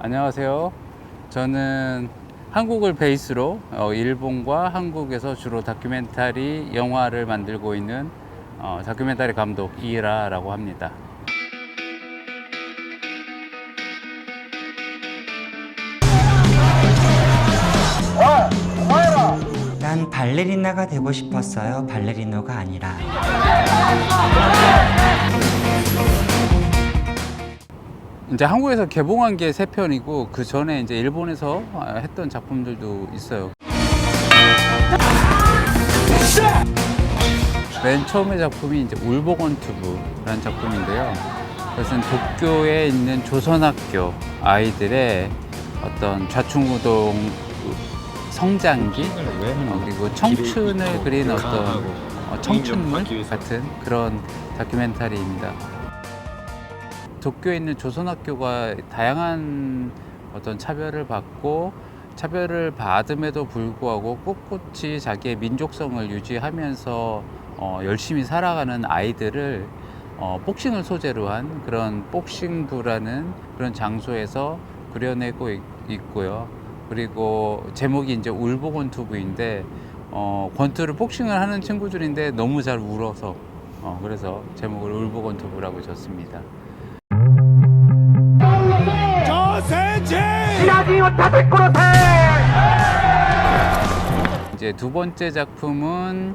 안녕하세요. 저는 한국을 베이스로 어, 일본과 한국에서 주로 다큐멘터리 영화를 만들고 있는 어, 다큐멘터리 감독 이라라고 합니다. 난 발레리나가 되고 싶었어요. 발레리노가 아니라. 이제 한국에서 개봉한 게 세 편이고 그 전에 이제 일본에서 했던 작품들도 있어요. 맨 처음의 작품이 이제 울보건 투브라는 작품인데요. 그것은 도쿄에 있는 조선학교 아이들의 어떤 좌충우동 성장기 어, 그리고 청춘을 그린 어떤 어, 청춘물 같은 그런 다큐멘터리입니다. 도쿄에 있는 조선학교가 다양한 어떤 차별을 받고 차별을 받음에도 불구하고 꿋꿋이 자기의 민족성을 유지하면서 어, 열심히 살아가는 아이들을 어, 복싱을 소재로 한 그런 복싱부라는 그런 장소에서 그려내고 있, 있고요. 그리고 제목이 이제 울보건 투부인데 어, 권투를 복싱을 하는 친구들인데 너무 잘 울어서 어, 그래서 제목을 울보건 투부라고 줬습니다. 이제 두 번째 작품은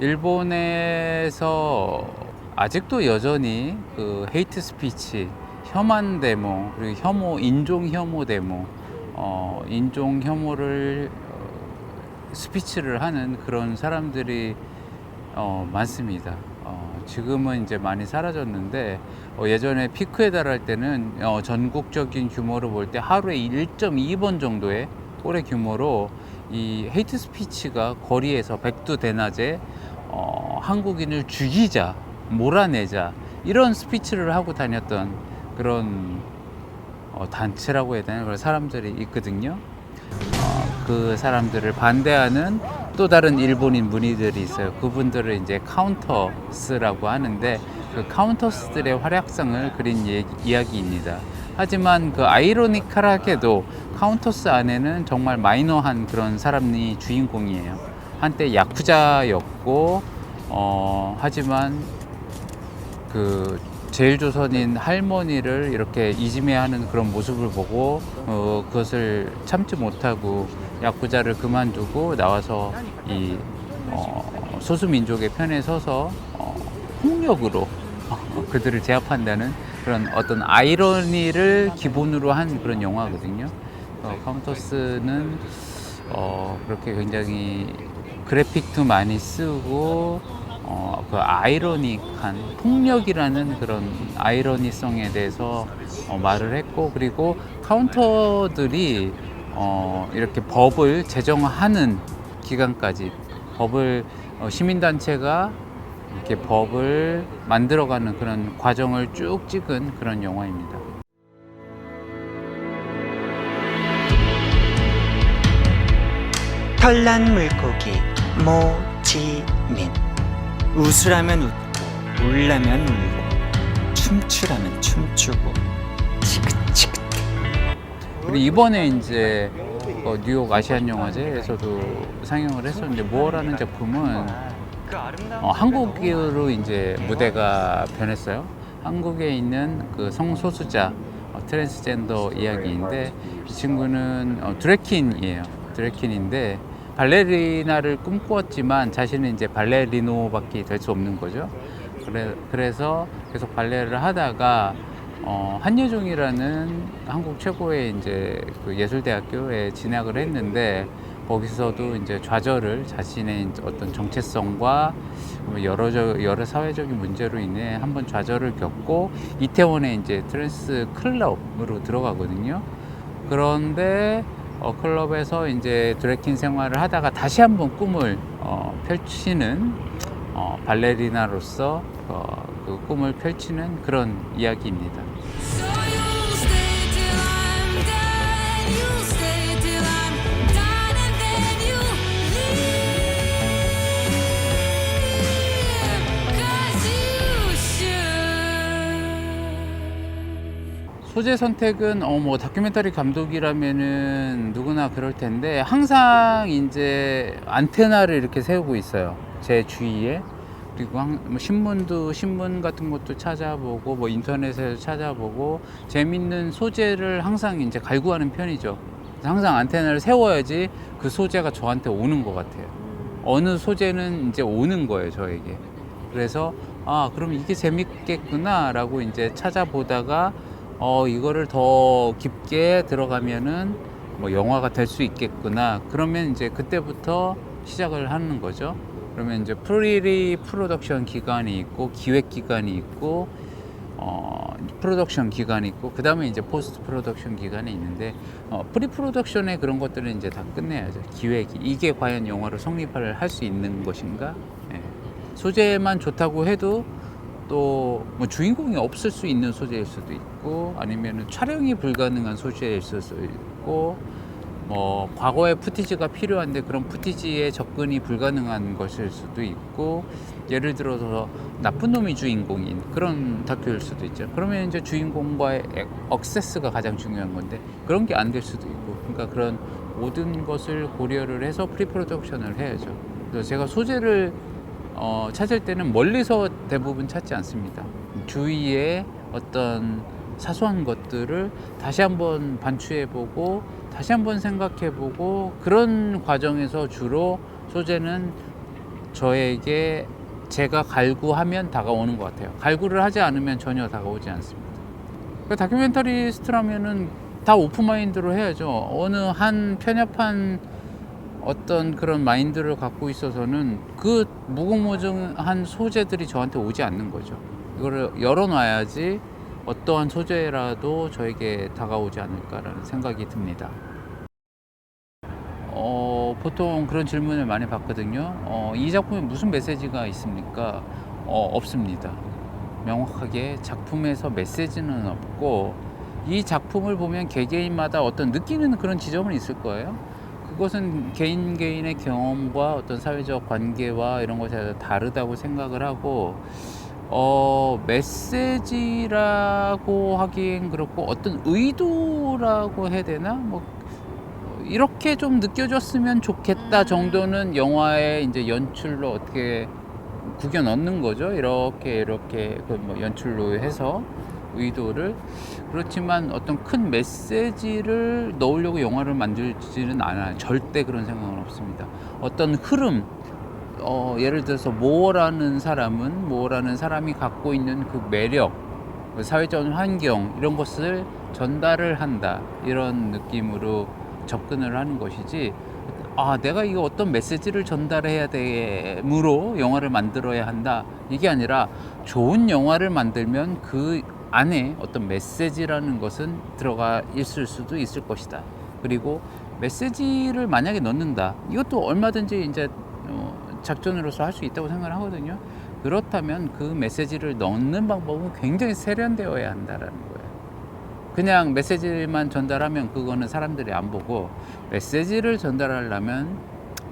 일본에서 아직도 여전히 그 헤이트 스피치, 혐한 데모, 그리고 혐오, 인종 혐오 데모, 어, 인종 혐오를 어, 스피치를 하는 그런 사람들이 어, 많습니다. 어, 지금은 이제 많이 사라졌는데 어, 예전에 피크에 달할 때는 어, 전국적인 규모로 볼 때 하루에 1.2번 정도의 꼴의 규모로 이 헤이트 스피치가 거리에서 백두대낮에 어, 한국인을 죽이자, 몰아내자 이런 스피치를 하고 다녔던 그런 어, 단체라고 해야 되나 그런 사람들이 있거든요. 어, 그 사람들을 반대하는 또 다른 일본인 무늬들이 있어요. 그분들을 이제 카운터스라고 하는데 그 카운터스들의 활약상을 그린 얘기- 이야기입니다. 하지만 그 아이러니컬하게도 카운터스 안에는 정말 마이너한 그런 사람이 주인공이에요. 한때 야쿠자였고 어, 하지만 그 제일 조선인 할머니를 이렇게 이지매하는 그런 모습을 보고 어, 그것을 참지 못하고 야쿠자를 그만두고 나와서 이 어, 소수 민족의 편에 서서 어, 폭력으로 그들을 제압한다는 그런 어떤 아이러니를 기본으로 한 그런 영화거든요. 어, 카운터스는 어, 그렇게 굉장히 그래픽도 많이 쓰고 어, 그 아이러닉한 폭력이라는 그런 아이러니성에 대해서 어, 말을 했고 그리고 카운터들이 어, 이렇게 법을 제정하는 기간까지 법을 어, 시민단체가 이렇게 법을 만들어가는 그런 과정을 쭉 찍은 그런 영화입니다. 털난 물고기 모지민. 웃으라면 웃고 울라면 울고 춤추라면 춤추고 지긋지긋. 그리고 이번에 이제 어, 뉴욕 아시안 영화제에서도 상영을 했었는데 무어라는 작품은 어, 한국으로 이제 무대가 변했어요. 한국에 있는 그 성소수자 어, 트랜스젠더 이야기인데 이 친구는 어, 드래킨이에요. 드래킨인데 발레리나를 꿈꾸었지만 자신은 이제 발레리노밖에 될 수 없는 거죠. 그래, 그래서 계속 발레를 하다가 어, 한예종이라는 한국 최고의 이제 그 예술대학교에 진학을 했는데 거기서도 이제 좌절을 자신의 어떤 정체성과 뭐 여러 저- 여러 사회적인 문제로 인해 한번 좌절을 겪고 이태원에 이제 트랜스 클럽으로 들어가거든요. 그런데 어, 클럽에서 이제 드래킨 생활을 하다가 다시 한번 꿈을 어, 펼치는 어, 발레리나로서 어, 그 꿈을 펼치는 그런 이야기입니다. 소재 선택은 어 뭐 다큐멘터리 감독이라면은 누구나 그럴 텐데 항상 이제 안테나를 이렇게 세우고 있어요. 제 주위에. 그리고 항- 뭐 신문도 신문 같은 것도 찾아보고 뭐 인터넷에서 찾아보고 재밌는 소재를 항상 이제 갈구하는 편이죠. 항상 안테나를 세워야지 그 소재가 저한테 오는 것 같아요. 어느 소재는 이제 오는 거예요, 저에게. 그래서 아, 그럼 이게 재밌겠구나 라고 이제 찾아보다가 어, 이거를 더 깊게 들어가면은 뭐 영화가 될 수 있겠구나. 그러면 이제 그때부터 시작을 하는 거죠. 그러면 이제 프리리 프로덕션 기간이 있고 기획 기간이 있고 어, 프로덕션 기간이 있고 그 다음에 이제 포스트 프로덕션 기간이 있는데 어, 프리 프로덕션의 그런 것들은 이제 다 끝내야죠. 기획이 이게 과연 영화로 성립을 할 수 있는 것인가? 예. 소재만 좋다고 해도 또 뭐 주인공이 없을 수 있는 소재일 수도 있고 아니면 촬영이 불가능한 소재일 수도 있고 뭐 과거의 푸티지가 필요한데 그런 푸티지에 접근이 불가능한 것일 수도 있고 예를 들어서 나쁜 놈이 주인공인 그런 다큐일 수도 있죠. 그러면 이제 주인공과의 액- 억세스가 가장 중요한 건데 그런 게 안 될 수도 있고 그러니까 그런 모든 것을 고려를 해서 프리 프로덕션을 해야죠. 그래서 제가 소재를 어, 찾을 때는 멀리서 대부분 찾지 않습니다. 주위에 어떤 사소한 것들을 다시 한번 반추해보고 다시 한번 생각해보고 그런 과정에서 주로 소재는 저에게 제가 갈구하면 다가오는 것 같아요. 갈구를 하지 않으면 전혀 다가오지 않습니다. 그 다큐멘터리스트라면은 다 오픈마인드로 해야죠. 어느 한 편협한 어떤 그런 마인드를 갖고 있어서는 그 무궁무진한 소재들이 저한테 오지 않는 거죠. 이거를 열어놔야지 어떠한 소재라도 저에게 다가오지 않을까라는 생각이 듭니다. 어, 보통 그런 질문을 많이 받거든요. 어, 이 작품에 무슨 메시지가 있습니까? 어, 없습니다. 명확하게 작품에서 메시지는 없고 이 작품을 보면 개개인마다 어떤 느끼는 그런 지점은 있을 거예요. 그것은 개인 개인의 경험과 어떤 사회적 관계와 이런 것이 아주 다르다고 생각을 하고 어, 메시지라고 하기엔 그렇고 어떤 의도라고 해야 되나? 뭐 이렇게 좀 느껴졌으면 좋겠다 음. 정도는 영화의 이제 연출로 어떻게 구겨 넣는 거죠. 이렇게 이렇게 그뭐 연출로 해서 의도를 그렇지만 어떤 큰 메시지를 넣으려고 영화를 만들지는 않아요. 절대 그런 생각은 없습니다. 어떤 흐름 어, 예를 들어서 모어라는 사람은 모어라는 사람이 갖고 있는 그 매력, 그 사회적 환경 이런 것을 전달을 한다 이런 느낌으로 접근을 하는 것이지. 아, 내가 이거 어떤 메시지를 전달해야 되므로 영화를 만들어야 한다. 이게 아니라 좋은 영화를 만들면 그 안에 어떤 메시지라는 것은 들어가 있을 수도 있을 것이다. 그리고 메시지를 만약에 넣는다. 이것도 얼마든지 이제 어, 작전으로서 할 수 있다고 생각을 하거든요. 그렇다면 그 메시지를 넣는 방법은 굉장히 세련되어야 한다라는. 그냥 메시지만 전달하면 그거는 사람들이 안 보고 메시지를 전달하려면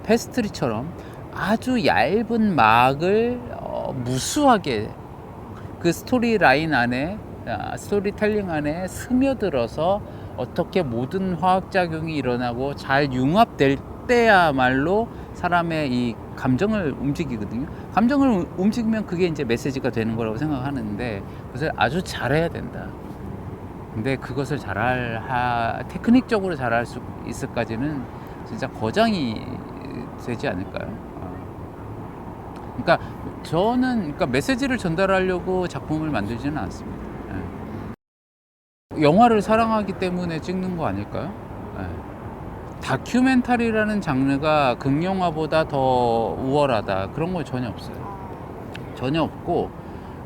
페스트리처럼 아주 얇은 막을 어, 무수하게 그 스토리 라인 안에 아, 스토리텔링 안에 스며들어서 어떻게 모든 화학작용이 일어나고 잘 융합될 때야말로 사람의 이 감정을 움직이거든요. 감정을 우- 움직이면 그게 이제 메시지가 되는 거라고 생각하는데 그것을 아주 잘해야 된다. 근데 그것을 잘할 하, 테크닉적으로 잘할 수 있을까지는 진짜 거장이 되지 않을까요? 어. 그러니까 저는 그러니까 메시지를 전달하려고 작품을 만들지는 않습니다. 예. 영화를 사랑하기 때문에 찍는 거 아닐까요? 예. 다큐멘터리라는 장르가 극영화보다 더 우월하다 그런 거 전혀 없어요. 전혀 없고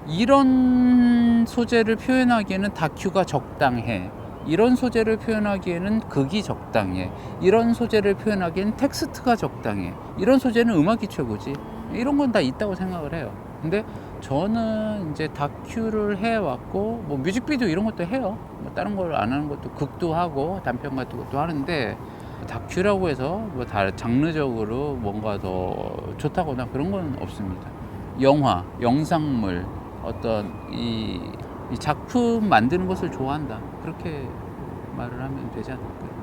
이런 소재를 표현하기에는 다큐가 적당해. 이런 소재를 표현하기에는 극이 적당해. 이런 소재를 표현하기에는 텍스트가 적당해. 이런 소재는 음악이 최고지. 이런 건 다 있다고 생각을 해요. 근데 저는 이제 다큐를 해왔고, 뭐 뮤직비디오 이런 것도 해요. 뭐 다른 걸 안 하는 것도 극도 하고, 단편 같은 것도 하는데, 다큐라고 해서 뭐 다 장르적으로 뭔가 더 좋다거나 그런 건 없습니다. 영화, 영상물, 어떤 이 이 작품 만드는 것을 좋아한다. 그렇게 말을 하면 되지 않을까요?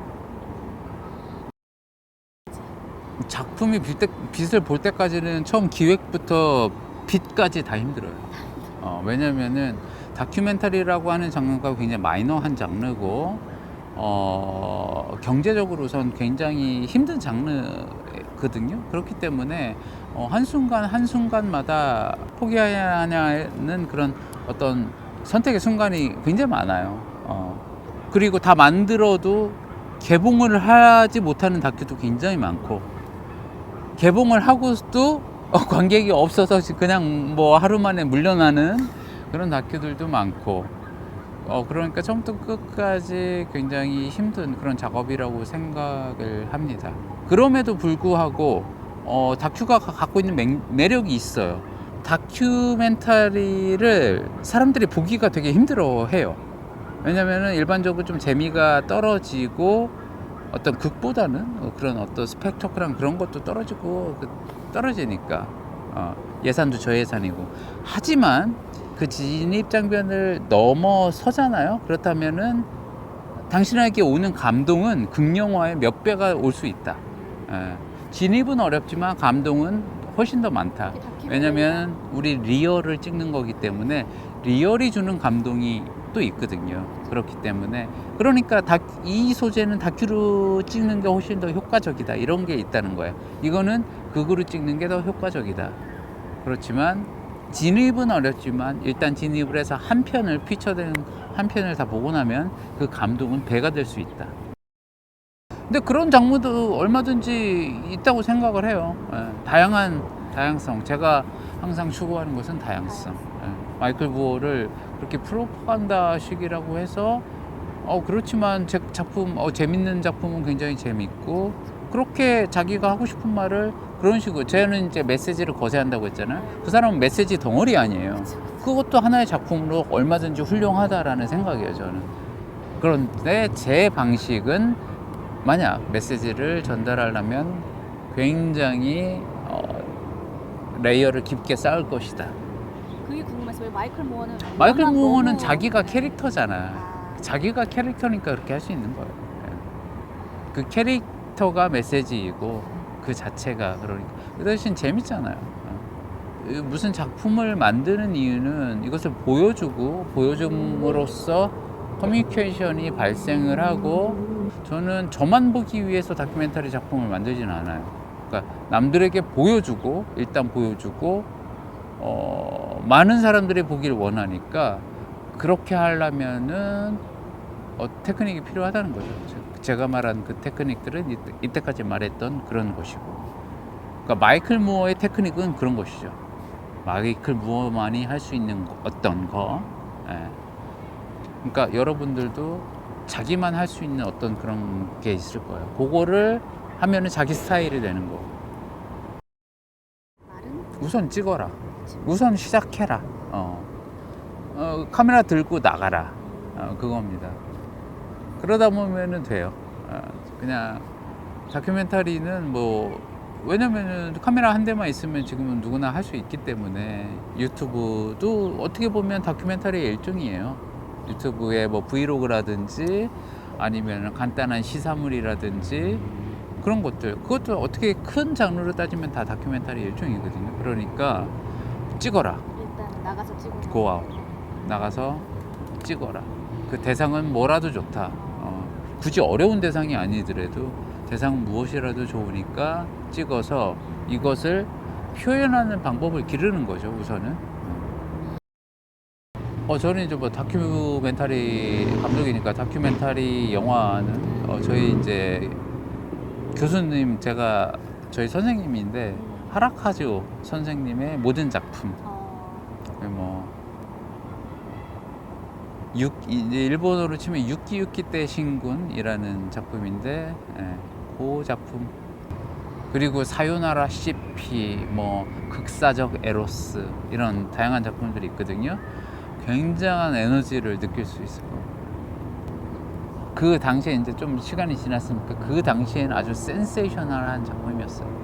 작품이 빛 때, 빛을 볼 때까지는 처음 기획부터 빛까지 다 힘들어요. 어, 왜냐면은 다큐멘터리라고 하는 장르가 굉장히 마이너한 장르고, 어, 경제적으로선 굉장히 힘든 장르 거든요. 그렇기 때문에 어, 한순간 한순간마다 포기해야 하는 그런 어떤 선택의 순간이 굉장히 많아요. 어, 그리고 다 만들어도 개봉을 하지 못하는 다큐도 굉장히 많고, 개봉을 하고도 어, 관객이 없어서 그냥 뭐 하루 만에 물려나는 그런 다큐들도 많고 어 그러니까 처음부터 끝까지 굉장히 힘든 그런 작업이라고 생각을 합니다. 그럼에도 불구하고 어 다큐가 가- 갖고 있는 매, 매력이 있어요. 다큐멘터리를 사람들이 보기가 되게 힘들어해요. 왜냐면은 일반적으로 좀 재미가 떨어지고 어떤 극보다는 어, 그런 어떤 스펙터클한 그런 것도 떨어지고 그 떨어지니까 어, 예산도 저예산이고 하지만 그 진입 장벽을 넘어서잖아요. 그렇다면은 당신에게 오는 감동은 극영화의 몇 배가 올 수 있다. 예. 진입은 어렵지만 감동은 훨씬 더 많다. 왜냐면 우리 리얼을 찍는 거기 때문에 리얼이 주는 감동이 또 있거든요. 그렇기 때문에 그러니까 다, 이 소재는 다큐로 찍는 게 훨씬 더 효과적이다. 이런 게 있다는 거예요. 이거는 극으로 찍는 게 더 효과적이다. 그렇지만 진입은 어렵지만 일단 진입을 해서 한 편을 피처된 한 편을 다 보고 나면 그 감동은 배가 될 수 있다. 근데 그런 장르도 얼마든지 있다고 생각을 해요. 예, 다양한 다양성. 제가 항상 추구하는 것은 다양성. 예, 마이클 부어를 그렇게 프로파간다식이라고 해서 어 그렇지만 제 작품 어 재밌는 작품은 굉장히 재밌고 그렇게 자기가 하고 싶은 말을 그런 식으로 쟤는 이제 메시지를 거세한다고 했잖아요. 그 사람은 메시지 덩어리 아니에요. 그것도 하나의 작품으로 얼마든지 훌륭하다라는 생각이에요, 저는. 그런데 제 방식은 만약 메시지를 전달하려면 굉장히 어, 레이어를 깊게 쌓을 것이다. 그게 궁금해서 왜 마이클 무어는 마이클 너무- 자기가 캐릭터잖아. 아, 자기가 캐릭터니까 그렇게 할 수 있는 거예요. 예. 그 캐릭터가 메시지이고 그 자체가 그러니까 그 대신 재밌잖아요. 어. 이 무슨 작품을 만드는 이유는 이것을 보여주고 보여줌으로써 커뮤니케이션이 발생을 하고 저는 저만 보기 위해서 다큐멘터리 작품을 만들지는 않아요. 그러니까 남들에게 보여주고 일단 보여주고 어, 많은 사람들이 보기를 원하니까 그렇게 하려면은 어, 테크닉이 필요하다는 거죠. 제- 제가 말한 그 테크닉들은 이때, 이때까지 말했던 그런 것이고. 그러니까 마이클 무어의 테크닉은 그런 것이죠. 마이클 무어만이 할 수 있는 거- 어떤 거. 예. 그러니까 여러분들도 자기만 할 수 있는 어떤 그런 게 있을 거예요. 그거를 하면은 자기 스타일이 되는 거. 우선 찍어라. 우선 시작해라. 어. 어, 카메라 들고 나가라. 어, 그겁니다. 그러다 보면은 돼요. 어, 그냥 다큐멘터리는 뭐 왜냐면은 카메라 한 대만 있으면 지금은 누구나 할 수 있기 때문에 유튜브도 어떻게 보면 다큐멘터리의 일종이에요. 유튜브에 뭐 브이로그라든지 아니면 간단한 시사물이라든지 그런 것들 그것도 어떻게 큰 장르로 따지면 다 다큐멘터리 일종이거든요. 그러니까 찍어라. 일단 나가서 찍고 고아웃 나가서 찍어라. 그 대상은 뭐라도 좋다. 어, 굳이 어려운 대상이 아니더라도 대상 무엇이라도 좋으니까 찍어서 이것을 표현하는 방법을 기르는 거죠. 우선은. 어 저는 이제 뭐 다큐멘터리 감독이니까 다큐멘터리 영화는 어, 저희 이제 교수님 제가 저희 선생님인데 하라카즈 선생님의 모든 작품. 어, 뭐 육, 이제 일본어로 치면 유키유키 때 신군이라는 작품인데 예, 그 작품. 그리고 사요나라 CP 뭐 극사적 에로스 이런 다양한 작품들이 있거든요 굉장한 에너지를 느낄 수 거예요 그 당시에 이제 좀 시간이 지났으니까 그 당시에는 아주 센세이셔널한 작품이었어요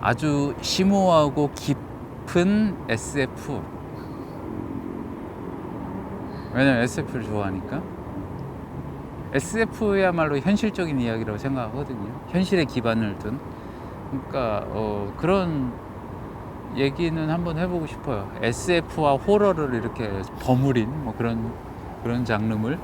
아주 심오하고 깊은 SF 왜냐면 SF를 좋아하니까. SF야말로 현실적인 이야기라고 생각하거든요. 현실에 기반을 둔. 그러니까 어, 그런 얘기는 한번 해보고 싶어요. SF와 호러를 이렇게 버무린 뭐 그런 그런 장르물.